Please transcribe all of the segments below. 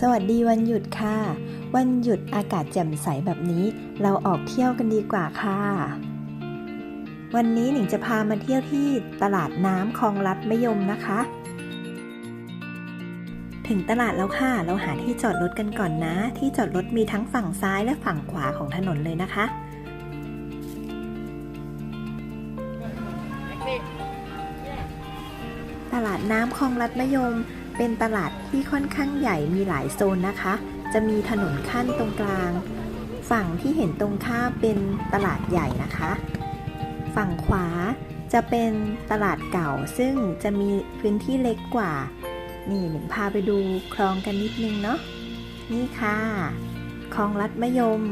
สวัสดีวันหยุดค่ะ วันหยุดอากาศแจ่มใสแบบนี้ เราออกเที่ยวกันดีกว่าค่ะ วันนี้หนิงจะพามาเที่ยวที่ตลาดน้ำคลองลัดมะยมนะคะ ถึงตลาดแล้วค่ะ เราหาที่จอดรถกันก่อนนะ ที่จอดรถมีทั้งฝั่งซ้ายและฝั่งขวาของถนนเลยนะคะตลาดน้ำคลองลัดมะยม เป็นตลาดที่ค่อนข้างใหญ่มีหลายโซนนะคะ จะมีถนนขั้นตรงกลาง ฝั่งที่เห็นตรงข้ามเป็นตลาดใหญ่นะคะ ฝั่งขวาจะเป็นตลาดเก่าซึ่งจะมีพื้นที่เล็กกว่า นี่หนึ่งพาไปดูคลองกันนิดนึงเนาะ นี่ค่ะคลองลัดมะยม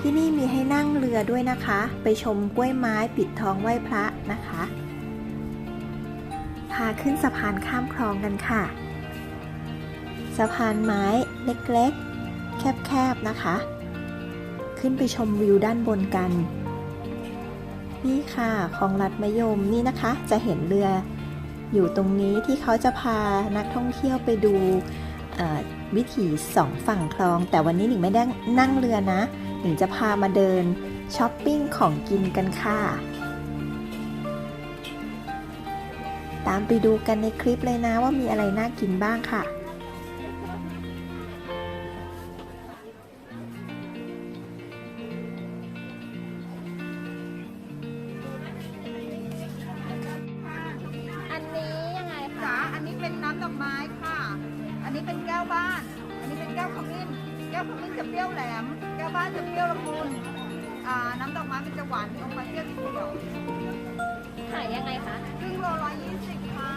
ที่นี่มีให้นั่งเรือด้วยนะคะ ไปชมกล้วยไม้ปิดทองไหว้พระนะคะ พาขึ้นสะพานข้ามคลองกันค่ะ สะพานไม้เล็กๆ แคบๆ นะคะ ขึ้นไปชมวิวด้านบนกัน นี่ค่ะคลองลัดมยมนี่นะคะ จะเห็นเรืออยู่ตรงนี้ที่เขาจะพานักท่องเที่ยวไปดูวิถีสองฝั่งคลอง แต่วันนี้หนิงไม่ได้นั่งเรือนะ หนิงจะพามาเดินช้อปปิ้งของกินกันค่ะ ตามไปดูกันในคลิปเลยนะว่ามีอะไรน่ากินบ้างค่ะ อันนี้ยังไงจ๋าคะ อันนี้เป็นน้ำดอกไม้ค่ะ อันนี้เป็นแก้วบ้าน อันนี้เป็นแก้วขมิ้น แก้วขมิ้นจะเปรี้ยวแหลม แก้วบ้านจะเปรี้ยวละมุนอ่าน้ำดอกไม้มันจะหวานอมไปเปรี้ยวนิดเดียว ขายยังไงคะ ครึ่งโลร้อยยี่สิบค่ะ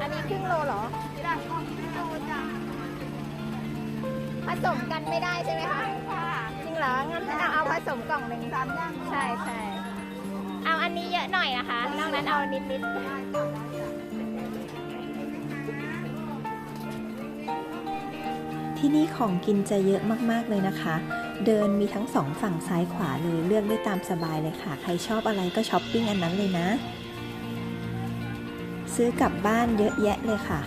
อันนี้ครึ่งโลเหรอจ้ะครึ่งโลจ้ะผสมกันไม่ได้ใช่ไหมคะ ค่ะจริงเหรอ งั้นเอาเอาผสมกล่องหนึ่งสามอย่างใช่ใช่เอาอันนี้เยอะหน่อยนะคะ นอกนั้นเอานิดนิดได้จ้ะได้จ้ะที่นี่ของกินจะเยอะมากๆเลยนะคะ เดินมีทั้งสองฝั่งซ้ายขวาเลยเลือกได้ตามสบายเลยค่ะ ใครชอบอะไรก็ช้อปปิ้งอันนั้นเลยนะ ซื้อกลับบ้านเยอะแยะเลยค่ะ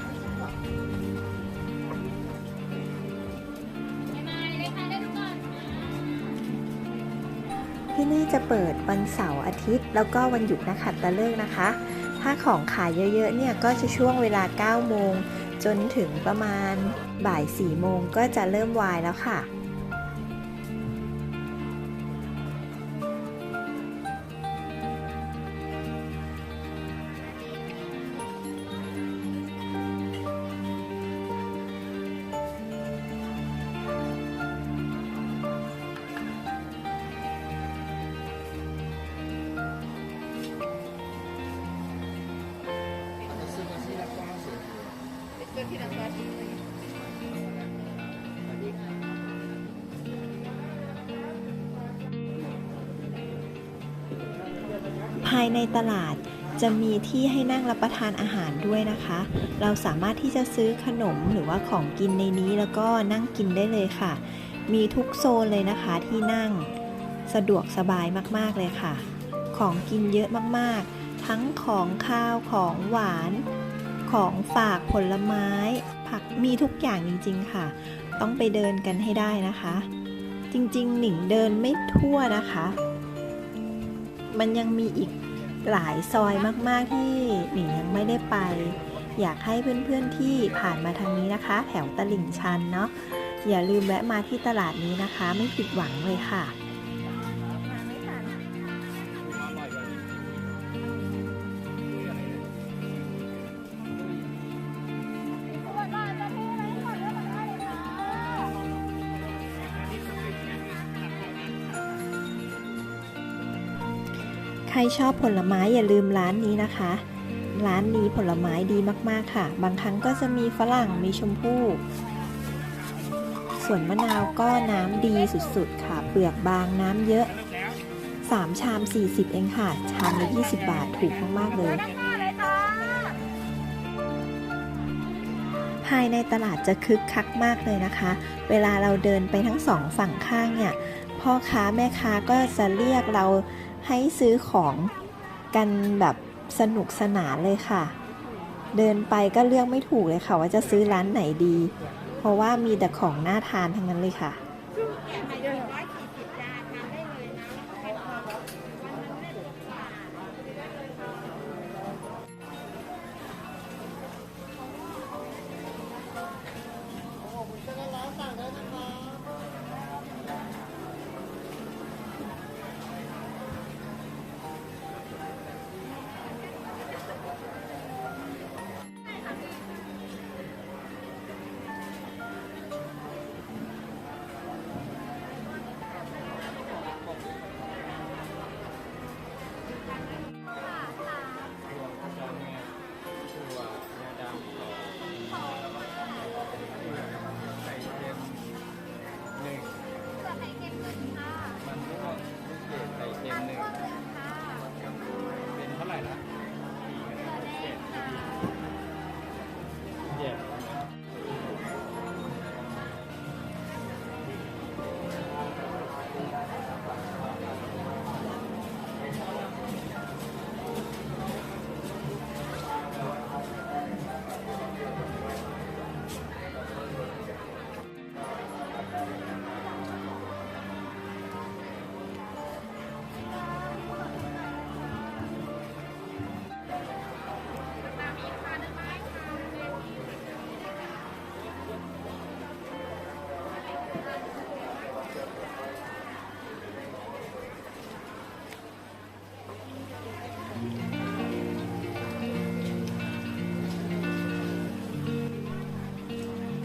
ที่นี่จะเปิดวันเสาร์อาทิตย์ แล้วก็วันหยุดนักขัตฤกษ์นะคะ ถ้าของขายเยอะๆเนี่ยก็จะช่วงเวลา 9 โมง จนถึงประมาณบ่าย 4 โมงก็จะเริ่มวายแล้วค่ะ ภายในตลาดจะมีที่ให้นั่งรับประทานอาหารด้วยนะคะ เราสามารถที่จะซื้อขนมหรือว่าของกินในนี้แล้วก็นั่งกินได้เลยค่ะ มีทุกโซนเลยนะคะที่นั่งสะดวกสบายมากๆเลยค่ะ ของกินเยอะมากๆ ทั้งของข้าวของหวาน ของฝากผลไม้ ผักมีทุกอย่างจริง ๆ ค่ะ ต้องไปเดินกันให้ได้นะคะ จริงๆ หนิงเดินไม่ทั่วนะคะ มันยังมีอีกหลายซอยมาก ๆ ที่หนิงยังไม่ได้ไป อยากให้เพื่อนๆที่ผ่านมาทางนี้นะคะ แถวตลิ่งชันเนาะอย่าลืมแวะมาที่ตลาดนี้นะคะ ไม่ผิดหวังเลยค่ะ รชอบผลไม้อย่าลืมร้านนี้นะคะ ร้านนี้ผลไม้ดีมากๆค่ะ บางครั้งก็จะมีฝรั่งมีชมพู่ส่วนมะนาวก็น้ำดีสุดๆค่ะ เปลือกบางน้ำเยอะ 3 ชาม 40 เองค่ะ ชามละ20 บาทถูกมากๆเลยภายในตลาดจะคึกคักมากเลยนะคะ เวลาเราเดินไปทั้งสองฝั่งข้างเนี่ย พ่อค้าแม่ค้าก็จะเรียกเรา ให้ซื้อของกันแบบสนุกสนานเลยค่ะ เดินไปก็เลือกไม่ถูกเลยค่ะ ว่าจะซื้อร้านไหนดี เพราะว่ามีแต่ของน่าทานทั้งนั้นเลยค่ะ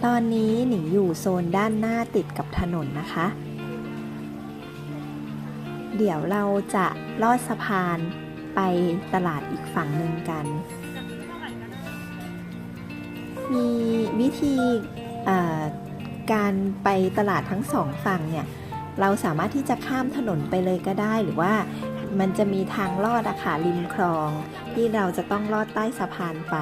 ตอนนี้หนิงอยู่โซนด้านหน้าติดกับถนนนะคะ เดี๋ยวเราจะลอดสะพานไปตลาดอีกฝั่งหนึ่งกัน มีวิธีการไปตลาดทั้งสองฝั่งเนี่ย เราสามารถที่จะข้ามถนนไปเลยก็ได้หรือว่ามันจะมีทางลอดอะค่ะริมคลอง ที่เราจะต้องลอดใต้สะพานไป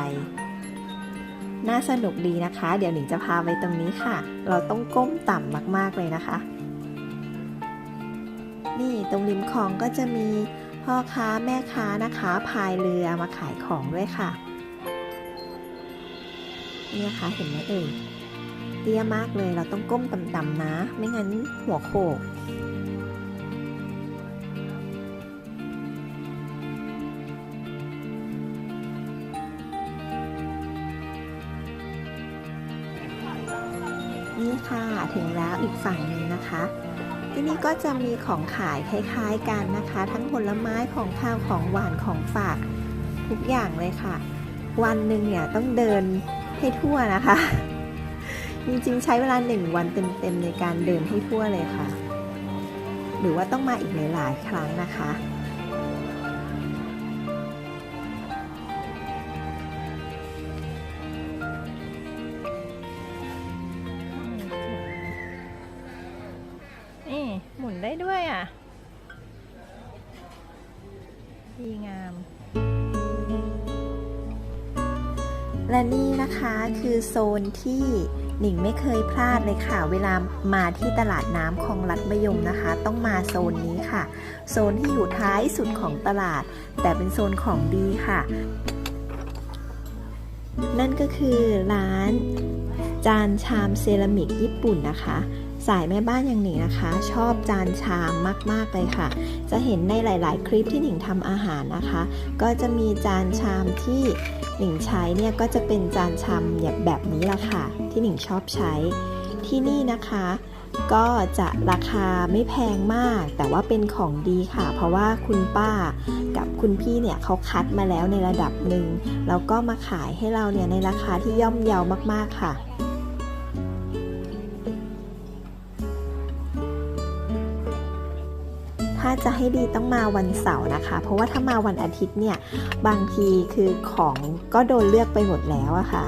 น่าสนุกดีนะคะ เดี๋ยวหนิงจะพาไปตรงนี้ค่ะ เราต้องก้มต่ำมากๆเลยนะคะ นี่ตรงริมคลองก็จะมีพ่อค้าแม่ค้านะคะพายเรือมาขายของด้วยค่ะนี่นะคะเห็นไหมเอ่ยเตี้ยมากเลยเราต้องก้มต่ำๆนะ ไม่งั้นหัวโขก นี่ค่ะถึงแล้วอีกฝั่งหนึ่งนะคะ ที่นี่ก็จะมีของขายคล้ายๆกันนะคะ ทั้งผลไม้ของข้าวของหวานของฝากทุกอย่างเลยค่ะ วันหนึ่งเนี่ยต้องเดินให้ทั่วนะคะ จริงๆใช้เวลาหนึ่งวันเต็มๆในการเดินให้ทั่วเลยค่ะ หรือว่าต้องมาอีกหลายๆครั้งนะคะ ด้วยอะ ดีงาม และนี่นะคะคือโซนที่หนิงไม่เคยพลาดเลยค่ะ เวลามาที่ตลาดน้ำคลองลัดมะยมนะคะ ต้องมาโซนนี้ค่ะ โซนที่อยู่ท้ายสุดของตลาด แต่เป็นโซนของดีค่ะ นั่นก็คือร้านจานชามเซรามิกญี่ปุ่นนะคะ สายแม่บ้านอย่างหนิงนะคะ ชอบจานชามมาก ๆ เลยค่ะ จะเห็นในหลาย ๆ คลิปที่หนิงทำอาหารนะคะ ก็จะมีจานชามที่หนิงใช้เนี่ยก็จะเป็นจานชามแบบนี้ละค่ะ ที่หนิงชอบใช้ที่นี่นะคะ ก็จะราคาไม่แพงมาก แต่ว่าเป็นของดีค่ะ เพราะว่าคุณป้ากับคุณพี่เนี่ยเขาคัดมาแล้วในระดับหนึ่งแล้วก็มาขายให้เราเนี่ยในราคาที่ย่อมเยาวมาก ๆ ค่ะาจะให้ดีต้องมาวันเสาร์นะคะ เพราะว่าถ้ามาวันอาทิตย์เนี่ย บางทีคือของก็โดนเลือกไปหมดแล้วอะค่ะ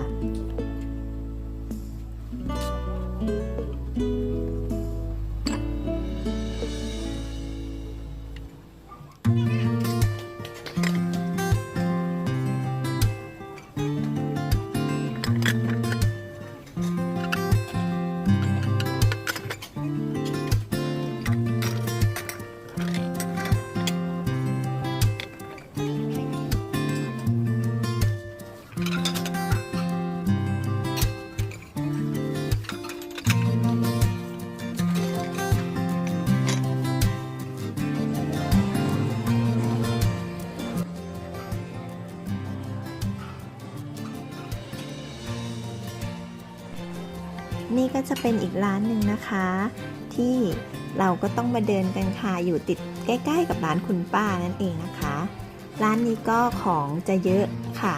นี่ก็จะเป็นอีกร้านหนึ่งนะคะ ที่เราก็ต้องมาเดินกันค่ะอยู่ติดใกล้ ๆ กับร้านคุณป้านั่นเองนะคะ ร้านนี้ก็ของจะเยอะค่ะ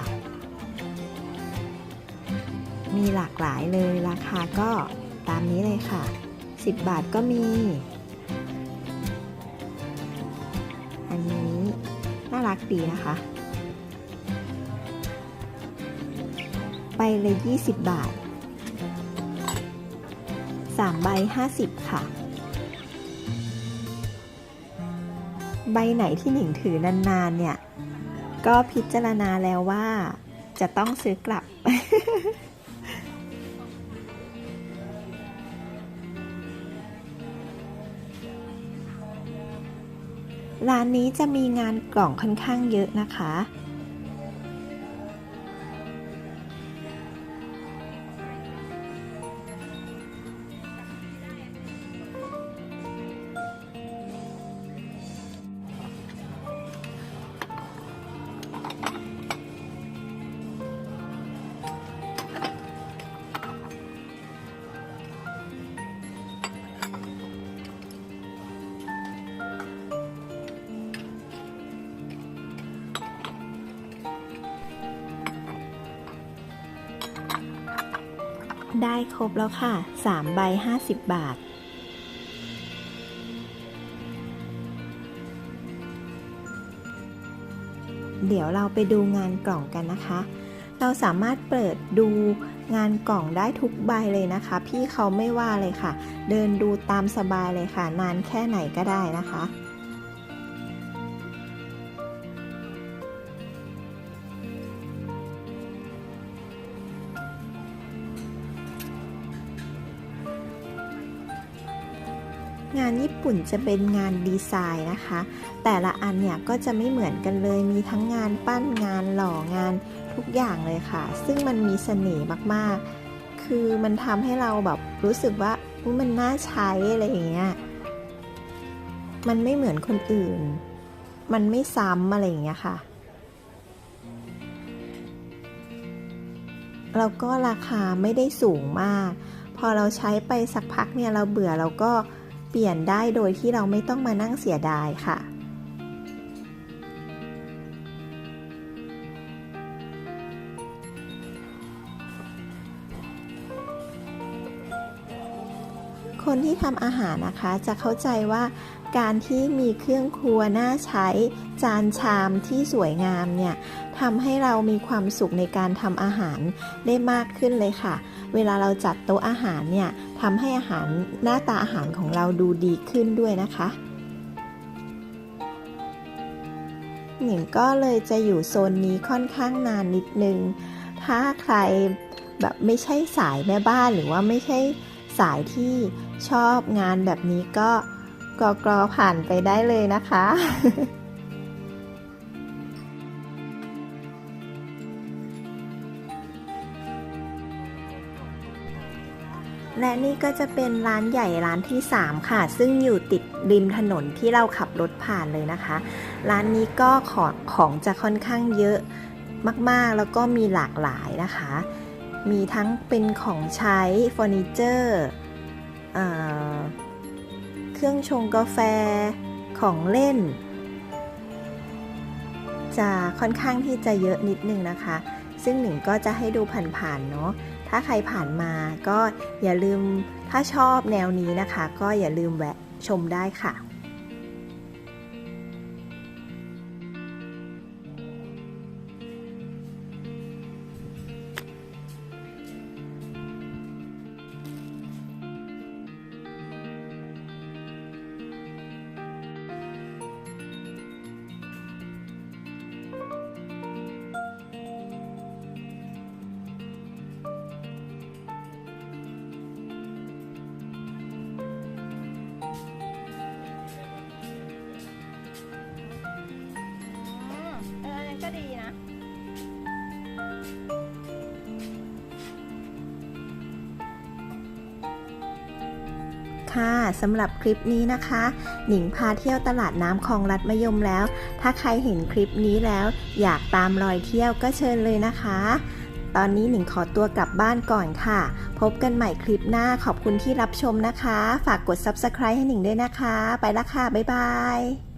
มีหลากหลายเลยราคาก็ตามนี้เลยค่ะ 10 บาทก็มี อันนี้น่ารักดีนะคะ ไปเลย 20 บาท 3 ใบ 50 ค่ะ ใบไหนที่หนิงถือนานๆ เนี่ย ก็พิจารณาแล้วว่าจะต้องซื้อกลับ ร้านนี้จะมีงานกล่องค่อนข้างเยอะนะคะ ได้ครบแล้วค่ะ 3 ใบ 50 บาท เดี๋ยวเราไปดูงานกล่องกันนะคะ เราสามารถเปิดดูงานกล่องได้ทุกใบเลยนะคะ พี่เขาไม่ว่าเลยค่ะ เดินดูตามสบายเลยค่ะ นานแค่ไหนก็ได้นะคะ ญี่ปุ่นจะเป็นงานดีไซน์นะคะ แต่ละอันเนี่ยก็จะไม่เหมือนกันเลย มีทั้งงานปั้นงานหล่องานทุกอย่างเลยค่ะ ซึ่งมันมีเสน่ห์มากๆ คือมันทำให้เราแบบรู้สึกว่ามันน่าใช้อะไรอย่างเงี้ย มันไม่เหมือนคนอื่น มันไม่ซ้ำอะไรอย่างเงี้ยค่ะแล้วก็ราคาไม่ได้สูงมาก พอเราใช้ไปสักพักเนี่ยเราเบื่อเราก็ เปลี่ยนได้โดยที่เราไม่ต้องมานั่งเสียดายค่ะ คนที่ทำอาหารนะคะจะเข้าใจว่าการที่มีเครื่องครัวน่าใช้จานชามที่สวยงามเนี่ยทำให้เรามีความสุขในการทำอาหารได้มากขึ้นเลยค่ะ เวลาเราจัดโต๊ะอาหารเนี่ยทำให้อาหารหน้าตาอาหารของเราดูดีขึ้นด้วยนะคะหนิงก็เลยจะอยู่โซนนี้ค่อนข้างนานนิดนึง ถ้าใครแบบไม่ใช่สายแม่บ้านหรือว่าไม่ใช่สายที่ ชอบงานแบบนี้ก็กรอผ่านไปได้เลยนะคะ และนี่ก็จะเป็นร้านใหญ่ร้านที่ 3 ค่ะ ซึ่งอยู่ติดริมถนนที่เราขับรถผ่านเลยนะคะ ร้านนี้ก็ของของจะค่อนข้างเยอะมากๆ แล้วก็มีหลากหลายนะคะ มีทั้งเป็นของใช้เฟอร์นิเจอร์ เครื่องชงกาแฟของเล่น จะค่อนข้างที่จะเยอะนิดนึงนะคะ ซึ่งหนึ่งก็จะให้ดูผ่านๆเนาะถ้าใครผ่านมาก็อย่าลืมถ้าชอบแนวนี้นะคะ ก็อย่าลืมแวะชมได้ค่ะ ก็ดีนะ ค่ะสำหรับคลิปนี้นะคะ หนิงพาเที่ยวตลาดน้ำคลองลัดมะยมแล้ว ถ้าใครเห็นคลิปนี้แล้ว อยากตามรอยเที่ยวก็เชิญเลยนะคะ ตอนนี้หนิงขอตัวกลับบ้านก่อนค่ะ พบกันใหม่คลิปหน้าขอบคุณที่รับชมนะคะ ฝากกด subscribe ให้หนิงด้วยนะคะ ไปละค่ะ บ๊ายบาย